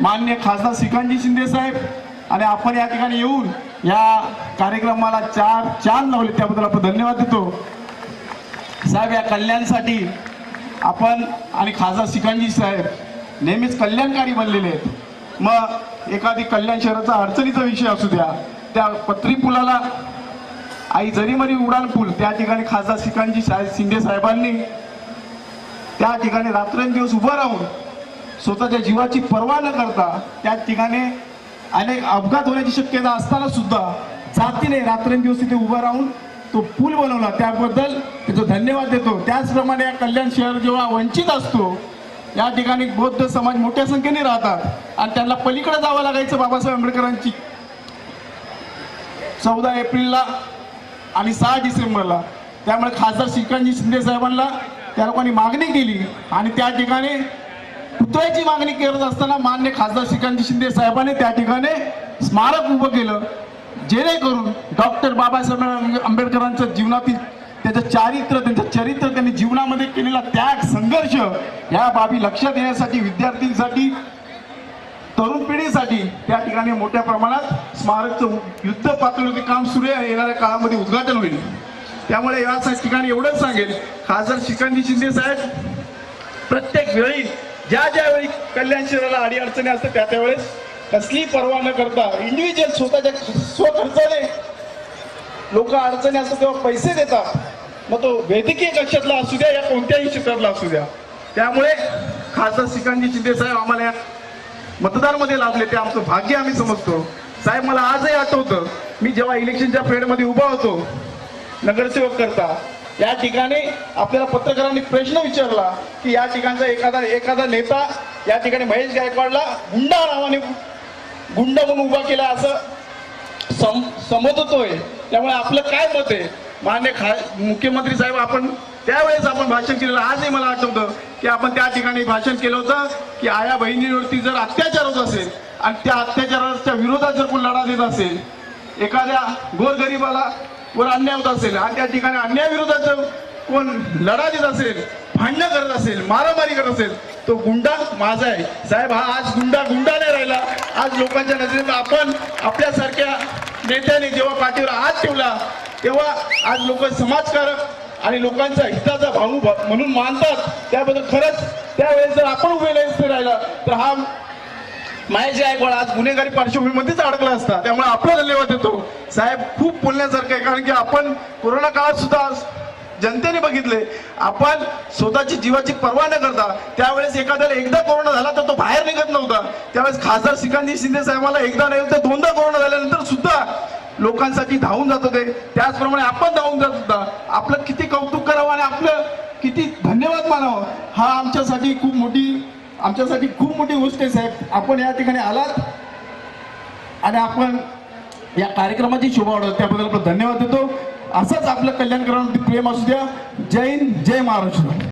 मान्य खासदार श्रीकांतजी शिंदे साहेब आणि आपण या ठिकाणी येऊन या कार्यक्रमाला चार चांद लावले त्याबद्दल आपण धन्यवाद देतो. साहेब या कल्याणसाठी आपण आणि खासदार श्रीकांतजी साहेब नेहमीच कल्याणकारी बनलेले आहेत. मग एखादी कल्याण शहराचा अडचणीचा विषय असू द्या त्या पत्री पुलाला आई जरीमरी उडान पूल त्या ठिकाणी खासदार श्रीकांतजी साहेब शिंदे साहेबांनी त्या ठिकाणी रात्रंदिवस उभं राहून स्वतःच्या जीवाची पर्वा न करता त्या ठिकाणी अनेक अपघात होण्याची शक्यता असताना सुद्धा जातीने रात्रंदिवस तिथे उभं राहून तो पूल बनवला. त्याबद्दल त्याचा धन्यवाद देतो. त्याचप्रमाणे या कल्याण शहर जेव्हा वंचित असतो या ठिकाणी बौद्ध समाज मोठ्या संख्येने राहतात आणि त्यांना पलीकडे जावं लागायचं बाबासाहेब आंबेडकरांची. चौदा एप्रिलला आणि सहा डिसेंबरला. त्यामुळे खासदार श्रीकांतजी शिंदे साहेबांना त्या लोकांनी मागणी केली आणि त्या ठिकाणी पुतळ्याची मागणी करत असताना मान्य खासदार श्रीकांत शिंदे साहेबांनी त्या ठिकाणी स्मारक उभं केलं. जेणेकरून डॉक्टर बाबासाहेब आंबेडकरांच्या जीवनातील त्याचं चारित्र्य त्यांचं चरित्र त्यांनी जीवनामध्ये केलेला त्याग संघर्ष या बाबी लक्षात येण्यासाठी विद्यार्थ्यांसाठी तरुण पिढीसाठी त्या ठिकाणी मोठ्या प्रमाणात स्मारकचं युद्ध पातळीवरती काम सुरू आहे. येणाऱ्या काळामध्ये उद्घाटन होईल. त्यामुळे या ठिकाणी एवढंच सांगेल. खासदार श्रीकांतजी शिंदे साहेब प्रत्येक वेळी ज्या ज्यावेळी कल्याण शहराला अडीअडचणी असतात त्या त्यावेळेस कसली पर्वा न करता इंडिव्हिज्युअल स्वतःच्या स्वखर्चाने लोक अडचणी असतात तेव्हा पैसे देतात. मग तो वैद्यकीय कक्षातला असू द्या या कोणत्याही क्षेत्रातला असू द्या. त्यामुळे खासदार श्रीकांतजी शिंदे साहेब आम्हाला या मतदारमध्ये लाभले ते आमचं भाग्य आम्ही समजतो. साहेब मला आजही आठवतं मी जेव्हा इलेक्शनच्या फेडमध्ये उभा होतो नगरसेवक करता या ठिकाणी आपल्याला पत्रकारांनी प्रश्न विचारला की या ठिकाणचा एखादा एखादा नेता या ठिकाणी महेश गायकवाडला गुंडा नावाने गुंड म्हणून उभा केला असं सम समजतोय त्यामुळे आपलं काय मत आहे? मान्य खा मुख्यमंत्री साहेब आपण त्यावेळेस आपण भाषण केलेलं आजही मला आठवतं की आपण त्या ठिकाणी भाषण केलं होतं की आया बहिणींवरती जर अत्याचार होत असेल आणि त्या अत्याचाराच्या विरोधात जर कोण लढा देत असेल एखाद्या गोरगरिबाला वर अन्याय होत असेल आणि त्या ठिकाणी अन्यायाविरोधात कोण लढा देत असेल भांडणं करत असेल मारामारी करत असेल तो गुंडा माझा आहे. साहेब हा आज गुंडा गुंडा नाही राहिला. आज लोकांच्या नजरेत आपण आपल्यासारख्या नेत्याने जेव्हा पाठीवर हात ठेवला तेव्हा आज लोक समाजकारक आणि लोकांचा हिताचा भाऊ म्हणून मानतात. त्याबद्दल खरंच त्यावेळेस जर आपण उभे नाही राहिला तर हा माय जे आहे आज गुन्हेगारी पार्श्वभूमीमध्येच अडकला असता. त्यामुळे आपला धन्यवाद देतो. साहेब खूप बोलण्यासारखं आहे कारण की आपण कोरोना काळात सुद्धा जनतेने बघितले आपण स्वतःची जीवाची पर्वा न करता त्यावेळेस एखाद्याला एकदा कोरोना झाला तर तो बाहेर निघत नव्हता. त्यावेळेस खासदार श्रीकांतजी शिंदे साहेबांना एकदा नाही तर दोनदा कोरोना झाल्यानंतर सुद्धा लोकांसाठी धावून जात होते. त्याचप्रमाणे आपण धावून जात होता. आपलं किती कौतुक करावं आणि आपलं किती धन्यवाद मानावं हा आमच्यासाठी खूप मोठी आमच्यासाठी खूप मोठी गोष्ट आहे साहेब. आपण या ठिकाणी आलात आणि आपण या कार्यक्रमाची शोभा वाढवत त्याबद्दल आपण धन्यवाद देतो. असंच आपलं कल्याण करण्यासाठी प्रेम असू द्या. जय हिंद जय महाराष्ट्र.